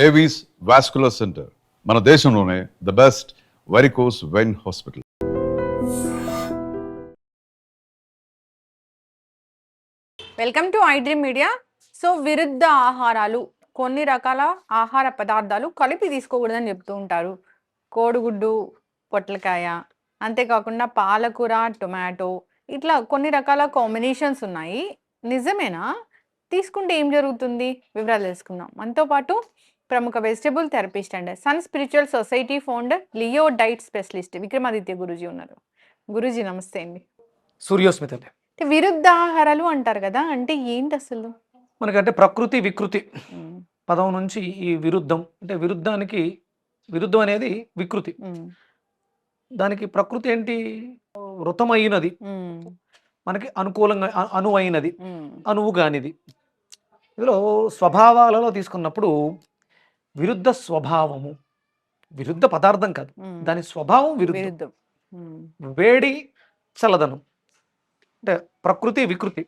Avis vascular centre మన దేశంలోనే the best varicose vein hospital welcome to iDream media so విరుద్ధ ఆహారాలు కొన్ని రకాల ఆహార పదార్థాలు కలిపి తీసుకోకూడదని చెప్తూ ఉంటారు. కోడిగుడ్డు పొట్లకాయ అంతేకాకుండా పాలకూర టొమాటో ఇట్లా కొన్ని రకాల కాంబినేషన్స్ ఉన్నాయి. నిజమేనా? తీసుకుంటే ఏం జరుగుతుంది? వివరాలు తెలుసుకుందాం. మనతో పాటు ప్రముఖ vegetable therapist and. Sun spiritual society founder Leo diet specialist Vikramaditya Guruji ఉన్నారు. గురూజీ నమస్తే అండి. సూర్యోస్మిత విరుద్ధ ఆహారాలు అంటారు కదా అంటే ఏంటి అసలు? మనకంటే ప్రకృతి వికృతి. పదం నుంచి ఈ విరుద్ధం అంటే విరుద్ధానికి విరుద్ధం అనేది వికృతి. దానికి ప్రకృతి ఏంటి? వృతమైనది మనకి అనుకూలంగా అనువైనది అనువు కానిది. ఇందులో స్వభావాలలో తీసుకున్నప్పుడు విరుద్ధ స్వభావము విరుద్ధ పదార్థం కాదు. దాని స్వభావం విరుద్ధం. వేడి చల్లదనం. అంటే ప్రకృతి వికృతి.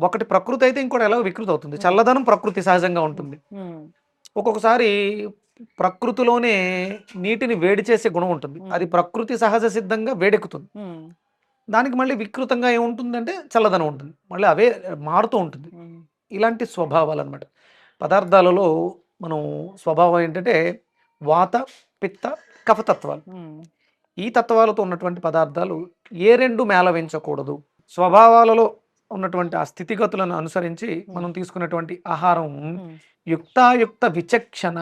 ఒకటి ప్రకృతి అయితే ఇంకోటి ఎలా వికృతి అవుతుంది. చల్లదనం ప్రకృతి సహజంగా ఉంటుంది. ఒక్కొక్కసారి ప్రకృతిలోనే నీటిని వేడి చేసే గుణం ఉంటుంది. అది ప్రకృతి సహజ సిద్ధంగా వేడెక్కుతుంది. దానికి మళ్ళీ వికృతంగా ఏముంటుందంటే చల్లదనం ఉంటుంది. మళ్ళీ అవే మారుతూ ఉంటుంది. ఇలాంటి స్వభావాలు అనమాట పదార్థాలలో మనం స్వభావం ఏంటంటే వాత పిత్త కఫతత్వాలు. ఈ తత్వాలతో ఉన్నటువంటి పదార్థాలు ఏ రెండు మేళవించకూడదు స్వభావాలలో ఉన్నటువంటి ఆ స్థితిగతులను అనుసరించి మనం తీసుకున్నటువంటి ఆహారం యుక్తాయుక్త విచక్షణ.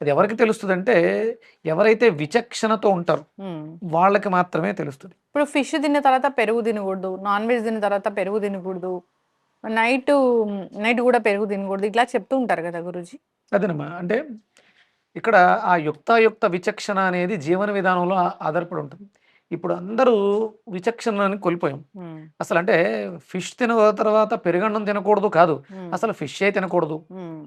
అది ఎవరికి తెలుస్తుందంటే ఎవరైతే విచక్షణతో ఉంటారో. వాళ్ళకి మాత్రమే తెలుస్తుంది. ఇప్పుడు ఫిష్ తిన్న తర్వాత పెరుగు తినకూడదు. నాన్ వెజ్ తిన్న తర్వాత పెరుగు తినకూడదు. నైట్ నైట్ కూడా పెరుగు తినకూడదు. ఇట్లా చెప్తూ ఉంటారు కదా గురూజీ. అదేనమ్మా. అంటే ఇక్కడ ఆ యుక్తాయుక్త విచక్షణ అనేది జీవన విధానంలో ఆధారపడి ఉంటుంది. ఇప్పుడు అందరూ విచక్షణని కోల్పోయాం. అసలు అంటే ఫిష్ తిన తర్వాత పెరుగన్నం తినకూడదు కాదు. అసలు ఫిషే తినకూడదు. ఉమ్,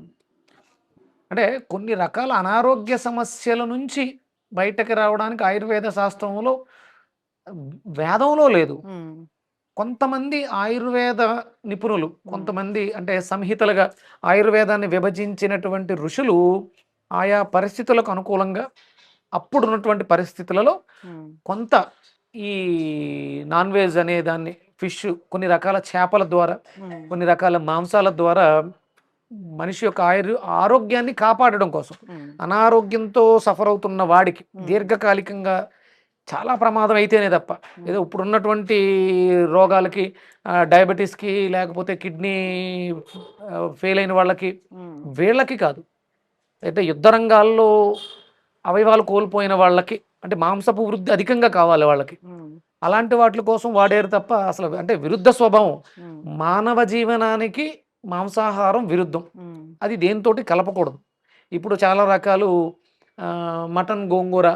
అంటే కొన్ని రకాల అనారోగ్య సమస్యల నుంచి బయటకు రావడానికి ఆయుర్వేద శాస్త్రంలో వేదంలో లేదు. కొంతమంది ఆయుర్వేద నిపుణులు కొంతమంది అంటే సంహితలుగా ఆయుర్వేదాన్ని విభజించినటువంటి ఋషులు ఆయా పరిస్థితులకు అనుకూలంగా అప్పుడున్నటువంటి పరిస్థితులలో కొంత ఈ నాన్ వెజ్ అనే దాన్ని ఫిష్ కొన్ని రకాల చేపల ద్వారా కొన్ని రకాల మాంసాల ద్వారా మనిషి యొక్క ఆయు ఆరోగ్యాన్ని కాపాడడం కోసం అనారోగ్యంతో సఫర్ అవుతున్న వాడికి. దీర్ఘకాలికంగా చాలా ప్రమాదం అయితేనే తప్ప. ఏదో ఇప్పుడు ఉన్నటువంటి రోగాలకి డయాబెటీస్కి లేకపోతే కిడ్నీ ఫెయిల్ అయిన వాళ్ళకి వీళ్ళకి కాదు. అయితే యుద్ధ రంగాల్లో అవయవాలు కోల్పోయిన వాళ్ళకి అంటే మాంసపు వృద్ధి అధికంగా కావాలి వాళ్ళకి. అలాంటి వాటి కోసం వాడేరు తప్ప అసలు అంటే విరుద్ధ స్వభావం. మానవ జీవనానికి మాంసాహారం విరుద్ధం. అది దేనితోటి కలపకూడదు. ఇప్పుడు చాలా రకాలు మటన్ గోంగూర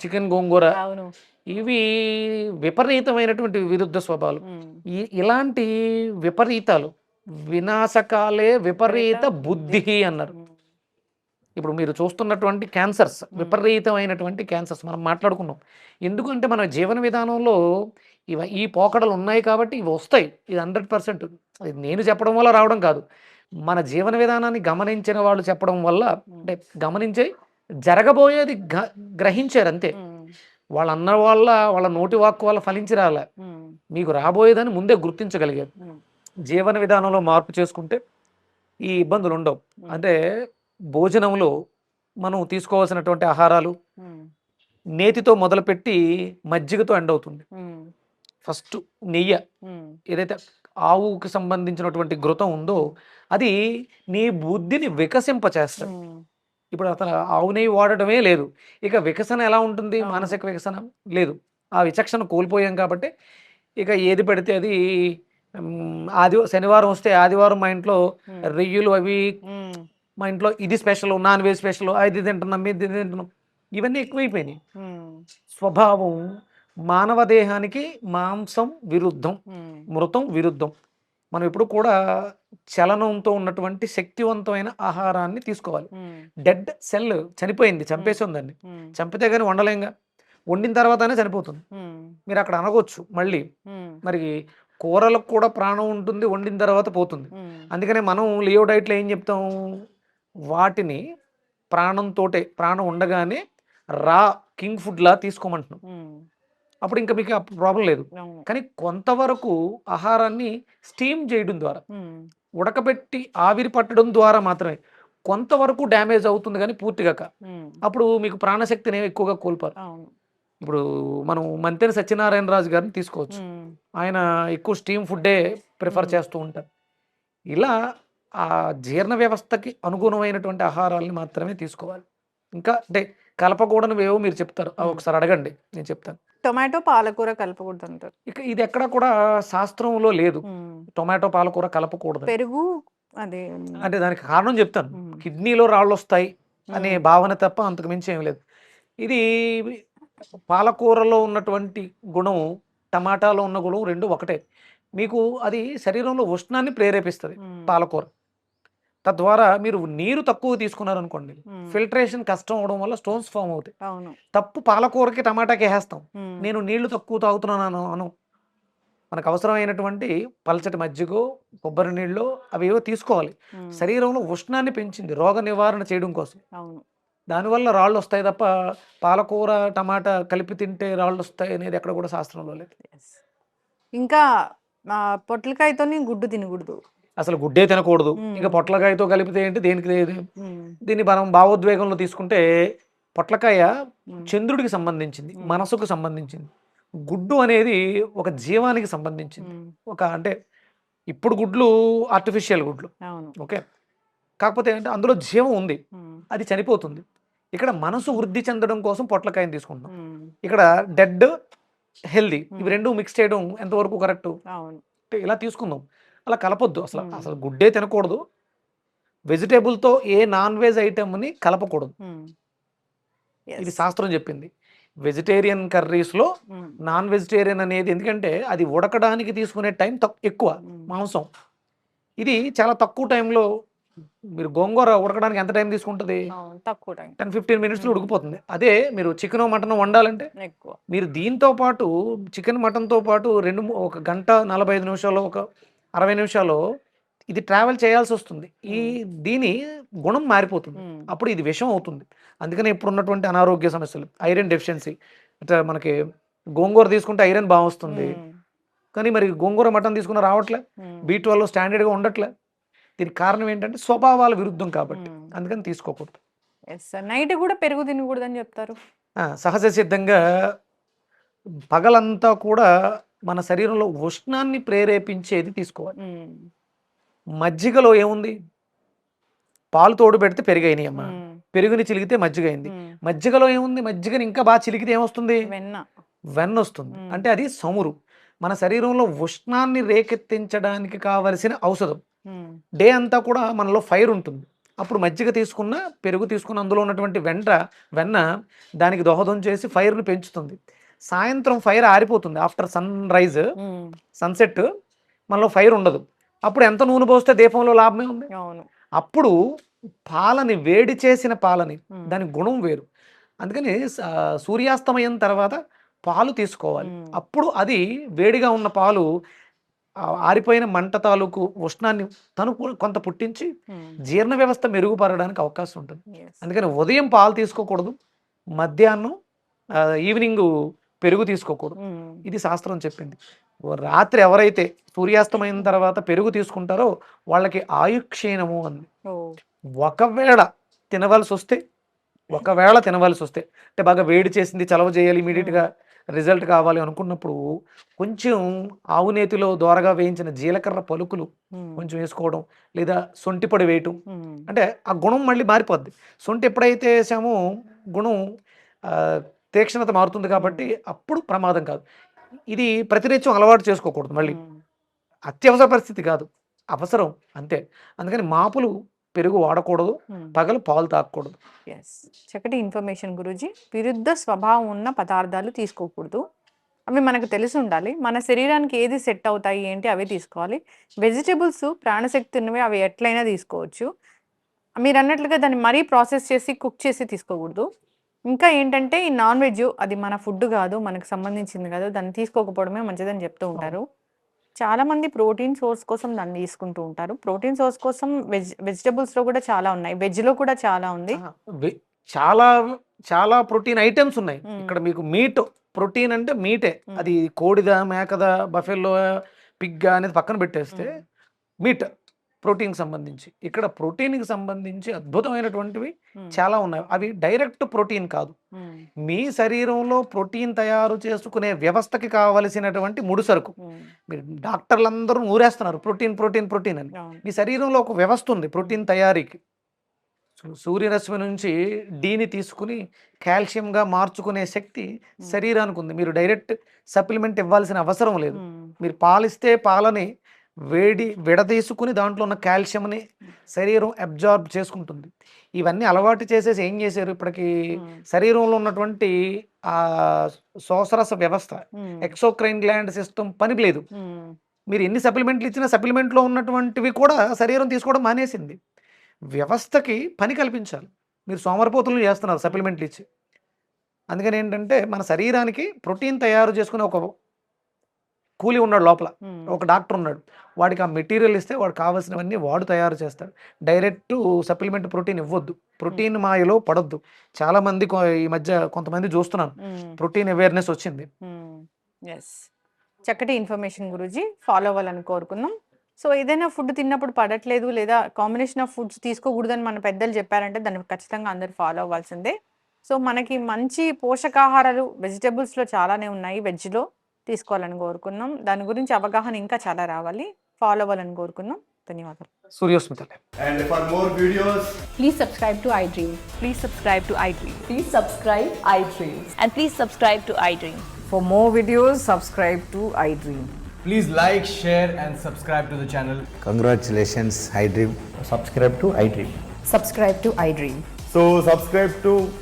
చికెన్ గోంగూర. ఇవి విపరీతమైనటువంటి విరుద్ధ స్వభావాలు. ఇలాంటి విపరీతాలు వినాశకాలే విపరీత బుద్ధి అన్నారు. ఇప్పుడు మీరు చూస్తున్నటువంటి క్యాన్సర్స్ విపరీతమైనటువంటి క్యాన్సర్స్ మనం మాట్లాడుకున్నాం ఎందుకంటే మన జీవన విధానంలో ఇవ ఈ పోకడలు ఉన్నాయి కాబట్టి ఇవి వస్తాయి. ఇది హండ్రెడ్ పర్సెంట్. నేను చెప్పడం వల్ల రావడం కాదు. మన జీవన విధానాన్ని గమనించిన వాళ్ళు చెప్పడం వల్ల అంటే గమనించే జరగబోయేది గ్రహించారు అంతే వాళ్ళ అన్న వాళ్ళ వాళ్ళ నోటి వాక్కు వల్ల ఫలించి రాలే. మీకు రాబోయేదని ముందే గుర్తించగలిగారు. జీవన విధానంలో మార్పు చేసుకుంటే ఈ ఇబ్బందులు ఉండవు. అంటే భోజనంలో మనం తీసుకోవాల్సినటువంటి ఆహారాలు నేతితో మొదలుపెట్టి మజ్జిగతో ఎండ్ అవుతుంది. ఫస్ట్ నెయ్యి. ఏదైతే ఆవుకి సంబంధించినటువంటి ఘృతం ఉందో అది నీ బుద్ధిని వికసింపచేస్తుంది ఉమ్, ఇప్పుడు అతను ఆవు నెయ్యి వాడటమే లేదు. ఇక వికసన ఎలా ఉంటుంది. మానసిక వికసన లేదు. ఆ విచక్షణ కోల్పోయాం కాబట్టి ఇక ఏది పెడితే అది ఆది శనివారం వస్తే ఆదివారం మా ఇంట్లో రొయ్యలు అవి మా ఇంట్లో ఇది స్పెషల్ నాన్ వెజ్ స్పెషల్ అది తింటున్నాం ఇది తింటున్నాం. ఇవన్నీ ఎక్కువైపోయినాయి. స్వభావం మానవ దేహానికి మాంసం విరుద్ధం మృతం విరుద్ధం. మనం ఎప్పుడు కూడా చలనంతో ఉన్నటువంటి శక్తివంతమైన ఆహారాన్ని తీసుకోవాలి. డెడ్ సెల్ చనిపోయింది చంపేసి ఉందండి చంపితే కానీ వండలేంగా. వండిన తర్వాతనే చనిపోతుంది. మీరు అక్కడ అనగొచ్చు మళ్ళీ. మరి కూరలకు కూడా ప్రాణం ఉంటుంది వండిన తర్వాత పోతుంది. అందుకనే మనం లియో డైట్లో ఏం చెప్తాం? వాటిని ప్రాణంతో ప్రాణం ఉండగానే రా కింగ్ ఫుడ్లా తీసుకోమంటున్నాం. అప్పుడు ఇంకా మీకు ప్రాబ్లం లేదు. కానీ కొంతవరకు ఆహారాన్ని స్టీమ్ చేయడం ద్వారా ఉడకబెట్టి ఆవిరి పట్టడం ద్వారా మాత్రమే కొంతవరకు డ్యామేజ్ అవుతుంది కానీ పూర్తిగా అప్పుడు మీకు ప్రాణశక్తిని ఎక్కువగా కోల్పోరు. ఇప్పుడు మనం మంతెన సత్యనారాయణ రాజు గారిని తీసుకోవచ్చు. ఆయన ఎక్కువ స్టీమ్ ఫుడ్డే ప్రిఫర్. చేస్తూ ఉంటారు. ఇలా ఆ జీర్ణ వ్యవస్థకి అనుగుణమైనటువంటి ఆహారాలని మాత్రమే తీసుకోవాలి. ఇంకా అంటే కలపకూడనివి ఏవో మీరు చెప్తారు. ఒకసారి అడగండి నేను చెప్తాను. టొమాటో పాలకూర కలపకూడదు అంటారు ఇక ఇది ఎక్కడ కూడా శాస్త్రంలో లేదు. టొమాటో పాలకూర కలపకూడదు పెరుగు అదే అంటే దానికి కారణం చెప్తాను. కిడ్నీలో రాళ్ళు వస్తాయి అనే భావన తప్ప అంతకు మించి ఏం లేదు. ఇది పాలకూరలో ఉన్నటువంటి గుణం టమాటాలో ఉన్న గుణం రెండు ఒకటే. మీకు అది శరీరంలో ఉష్ణాన్ని ప్రేరేపిస్తుంది పాలకూర. తద్వారా మీరు నీరు తక్కువ తీసుకున్నారనుకోండి ఫిల్టరేషన్ కష్టం అవడం వల్ల స్టోన్స్ ఫామ్ అవుతాయి. తప్పు పాలకూరకి టమాటాకి వేసేస్తాం ఉమ్, నేను నీళ్ళు తక్కువ తాగుతున్నాను అను మనకు అవసరమైనటువంటి పలచటి మజ్జిగో కొబ్బరి నీళ్ళు అవి ఏవో తీసుకోవాలి. శరీరంలో ఉష్ణాన్ని పెంచింది రోగ నివారణ చేయడం కోసం. దానివల్ల రాళ్ళు వస్తాయి తప్ప పాలకూర టమాటా కలిపి తింటే రాళ్ళు వస్తాయి అనేది ఎక్కడ కూడా శాస్త్రంలో లేదు. ఇంకా పొట్లకాయతోని గుడ్డు తినకూడదు. అసలు గుడ్డే తినకూడదు. ఇంకా పొట్లకాయతో కలిపితే ఏంటి? దేనికి లేదు. దీన్ని మనం భావోద్వేగంలో తీసుకుంటే పొట్లకాయ చంద్రుడికి సంబంధించింది. మనసుకు సంబంధించింది గుడ్డు అనేది ఒక జీవానికి సంబంధించింది. ఒక అంటే ఇప్పుడు గుడ్లు ఆర్టిఫిషియల్ గుడ్లు. ఓకే? కాకపోతే ఏంటంటే అందులో జీవం ఉంది. అది చనిపోతుంది. ఇక్కడ మనసు వృద్ధి చెందడం కోసం పొట్లకాయని తీసుకుంటాం ఇక్కడ డెడ్ హెల్దీ ఇవి. రెండు మిక్స్ చేయడం ఎంతవరకు కరెక్ట్ ఇలా తీసుకుందాం. అలా కలపొద్దు అసలు. అసలు గుడ్డే తినకూడదు. వెజిటేబుల్తో ఏ నాన్ వెజ్ ఐటమ్ని కలపకూడదు. ఇది. శాస్త్రం చెప్పింది. వెజిటేరియన్ కర్రీస్లో నాన్ వెజిటేరియన్ అనేది ఎందుకంటే అది ఉడకడానికి తీసుకునే టైం తక్కువ ఎక్కువ మాంసం. ఇది చాలా తక్కువ టైంలో మీరు గోంగూర ఉడకడానికి ఎంత టైం తీసుకుంటుంది? అవును తక్కువ టైం. టెన్ ఫిఫ్టీన్ మినిట్స్లో. ఉడికిపోతుంది. అదే మీరు చికెన్ మటన్ వండాలంటే ఎక్కువ. మీరు దీంతో పాటు చికెన్ మటన్తో పాటు రెండు ఒక గంట నలభై ఐదు నిమిషాలు ఒక అరవై నిమిషాలు ఇది ట్రావెల్ చేయాల్సి వస్తుంది. ఈ దీని గుణం మారిపోతుంది. అప్పుడు ఇది విషం అవుతుంది. అందుకని ఇప్పుడు ఉన్నటువంటి అనారోగ్య సమస్యలు ఐరన్ డెఫిషియన్సీ అంటే మనకి గోంగూర తీసుకుంటే ఐరన్ బాగా వస్తుంది. కానీ మరి గోంగూర మటన్ తీసుకున్న రావట్లే. బీ ట్వెల్వ్ స్టాండర్డ్గా ఉండట్లే. దీనికి కారణం ఏంటంటే స్వభావాల విరుద్ధం కాబట్టి. అందుకని తీసుకోకూడదు. నైట్ కూడా పెరుగు తినకూడదు అని చెప్తారు సహజ సిద్ధంగా పగలంతా కూడా మన శరీరంలో ఉష్ణాన్ని ప్రేరేపించేది తీసుకోవాలి. మజ్జిగలో ఏముంది? పాలు తోడు పెడితే పెరిగైనాయి అమ్మ. పెరుగుని చిలిగితే మజ్జిగ అయింది మజ్జిగలో ఏముంది? మజ్జిగని ఇంకా బాగా చిలికితే ఏమొస్తుంది? వెన్న. వెన్న వస్తుంది. అంటే అది సమురు. మన శరీరంలో ఉష్ణాన్ని రేకెత్తించడానికి కావలసిన ఔషధం. డే అంతా కూడా మనలో ఫైర్ ఉంటుంది. అప్పుడు మజ్జిగ తీసుకున్న పెరుగు తీసుకున్న అందులో ఉన్నటువంటి వెంట వెన్న దానికి దోహదం చేసి ఫైర్ను పెంచుతుంది. సాయంత్రం ఫైర్ ఆరిపోతుంది ఆఫ్టర్ సన్ రైజ్ సన్సెట్ మనలో ఫైర్ ఉండదు. అప్పుడు ఎంత నూనె పోస్తే దీపంలో లాభమే ఉంది. అవును. అప్పుడు పాలని వేడి చేసిన పాలని దాని గుణం వేరు. అందుకని సూర్యాస్తమయం తర్వాత పాలు తీసుకోవాలి. అప్పుడు అది వేడిగా ఉన్న పాలు ఆరిపోయిన మంట తాలూకు ఉష్ణాన్ని తను కొంత పుట్టించి జీర్ణ వ్యవస్థ మెరుగుపడడానికి అవకాశం ఉంటుంది. అందుకని ఉదయం పాలు తీసుకోకూడదు. మధ్యాహ్నం ఈవినింగ్ పెరుగు తీసుకోకూడదు. ఇది శాస్త్రం చెప్పింది. రాత్రి ఎవరైతే సూర్యాస్తమైన తర్వాత పెరుగు తీసుకుంటారో వాళ్ళకి ఆయుక్షీణము అంది. ఒకవేళ తినవలసి వస్తే ఒకవేళ తినవలసి వస్తే అంటే బాగా వేడి చేసింది చలవ చేయాలి ఇమీడియట్గా రిజల్ట్ కావాలి అనుకున్నప్పుడు కొంచెం ఆవు నేతిలో దోరగా వేయించిన జీలకర్ర పలుకులు కొంచెం వేసుకోవడం లేదా సొంటి పొడి వేయటం. అంటే ఆ గుణం మళ్ళీ మారిపోద్ది. సొంటి ఎప్పుడైతే వేసామో గుణం తీక్షణత మారుతుంది కాబట్టి అప్పుడు ప్రమాదం కాదు. ఇది ప్రతినిత్యం అలవాటు చేసుకోకూడదు మళ్ళీ. అత్యవసర పరిస్థితి కాదు. అవసరం అంతే. అందుకని మాపులు పెరుగు వాడకూడదు. పగలు పాలు తాగకూడదు. ఎస్ చక్కటి ఇన్ఫర్మేషన్ గురూజీ. విరుద్ధ స్వభావం ఉన్న పదార్థాలు తీసుకోకూడదు. అవి మనకు తెలిసి ఉండాలి. మన శరీరానికి ఏది సెట్ అవుతాయి ఏంటి అవే తీసుకోవాలి. వెజిటేబుల్స్ ప్రాణశక్తి ఉన్నవి అవి ఎట్లయినా తీసుకోవచ్చు. మీరు అన్నట్లుగా దాన్ని మరీ ప్రాసెస్ చేసి కుక్ చేసి తీసుకోకూడదు. ఇంకా ఏంటంటే ఈ నాన్ వెజ్ అది మన ఫుడ్ కాదు మనకు సంబంధించింది కాదు దాన్ని తీసుకోకపోవడమే మంచిదని చెప్తూ ఉంటారు. చాలా మంది ప్రోటీన్ సోర్స్ కోసం దాన్ని తీసుకుంటూ ఉంటారు. ప్రోటీన్ సోర్స్ కోసం వెజ్ వెజిటబుల్స్లో కూడా చాలా ఉన్నాయి. వెజ్లో కూడా చాలా ఉంది. చాలా చాలా ప్రోటీన్ ఐటమ్స్ ఉన్నాయి. ఇక్కడ మీకు మీట్ ప్రోటీన్ అంటే మీటే. అది కోడిదా మేకదా బఫెల్లో పిగ్ అనేది పక్కన పెట్టేస్తే. మీట్. ప్రోటీన్కి సంబంధించి ఇక్కడ ప్రోటీన్కి సంబంధించి అద్భుతమైనటువంటివి. చాలా ఉన్నాయి అవి డైరెక్ట్ ప్రోటీన్ కాదు. మీ శరీరంలో ప్రోటీన్ తయారు చేసుకునే వ్యవస్థకి కావలసినటువంటి ముడి సరుకు. మీరు డాక్టర్లందరూ ఊరేస్తున్నారు ప్రోటీన్ ప్రోటీన్ ప్రోటీన్ అని. మీ శరీరంలో ఒక వ్యవస్థ ఉంది ప్రోటీన్ తయారీకి సూర్యరశ్మి నుంచి డీని తీసుకుని కాల్షియంగా మార్చుకునే శక్తి శరీరానికి ఉంది మీరు డైరెక్ట్ సప్లిమెంట్ ఇవ్వాల్సిన అవసరం లేదు. మీరు పాలిస్తే పాలని వేడి విడదీసుకుని దాంట్లో ఉన్న కాల్షియంని శరీరం అబ్జార్బ్ చేసుకుంటుంది ఇవన్నీ అలవాటు చేసేసి ఏం చేశారు ఇప్పటికి. శరీరంలో ఉన్నటువంటి ఆ శోసరస వ్యవస్థ. ఎక్సోక్రైన్ గ్లాండ్ సిస్టమ్ పనికి లేదు. మీరు ఎన్ని సప్లిమెంట్లు ఇచ్చినా సప్లిమెంట్లో ఉన్నటువంటివి కూడా శరీరం తీసుకోవడం మానేసింది వ్యవస్థకి పని కల్పించాలి మీరు సోమరపోతులు చేస్తున్నారు సప్లిమెంట్లు ఇచ్చి అందుకని ఏంటంటే మన శరీరానికి ప్రోటీన్ తయారు చేసుకునే ఒక కూలి ఉన్నాడు లోపల. ఒక డాక్టర్ ఉన్నాడు. వాడికి ఆ మెటీరియల్ ఇస్తే వాడు కావాల్సినవన్నీ వాడు తయారు చేస్తాడు. డైరెక్ట్ సప్లిమెంట్ ప్రోటీన్ ఇవ్వద్దు. ప్రోటీన్ మాయలో పడొద్దు. చాలా మంది ఈ మధ్య కొంతమంది చూస్తున్నాను. ప్రోటీన్ అవేర్నెస్ వచ్చింది. చక్కటి ఇన్ఫర్మేషన్ గురించి ఫాలో అవ్వాలని కోరుకుందాం. సో ఏదైనా ఫుడ్ తిన్నప్పుడు పడట్లేదు లేదా కాంబినేషన్ ఆఫ్ ఫుడ్స్ తీసుకోకూడదని మన పెద్దలు చెప్పారంటే దాన్ని ఖచ్చితంగా అందరు ఫాలో అవ్వాల్సిందే. సో మనకి మంచి పోషకాహారాలు వెజిటబుల్స్లో చాలానే ఉన్నాయి వెజ్లో. తీసుకోవాలని కోరుకున్నాం దాని గురించి అవగాహన ఇంకా చాలా రావాలి ఫాలో అవ్వాలని కోరుకున్నాం ధన్యవాదాలు సూర్యోస్మితలే And for more videos, Please subscribe to iDream. Please subscribe to iDream. Please subscribe iDream. And please subscribe to iDream. For more videos, subscribe to iDream. please like, share, and subscribe to the channel. Congratulations, iDream. Subscribe to iDream. Subscribe to iDream. So, subscribe to iDream Media. I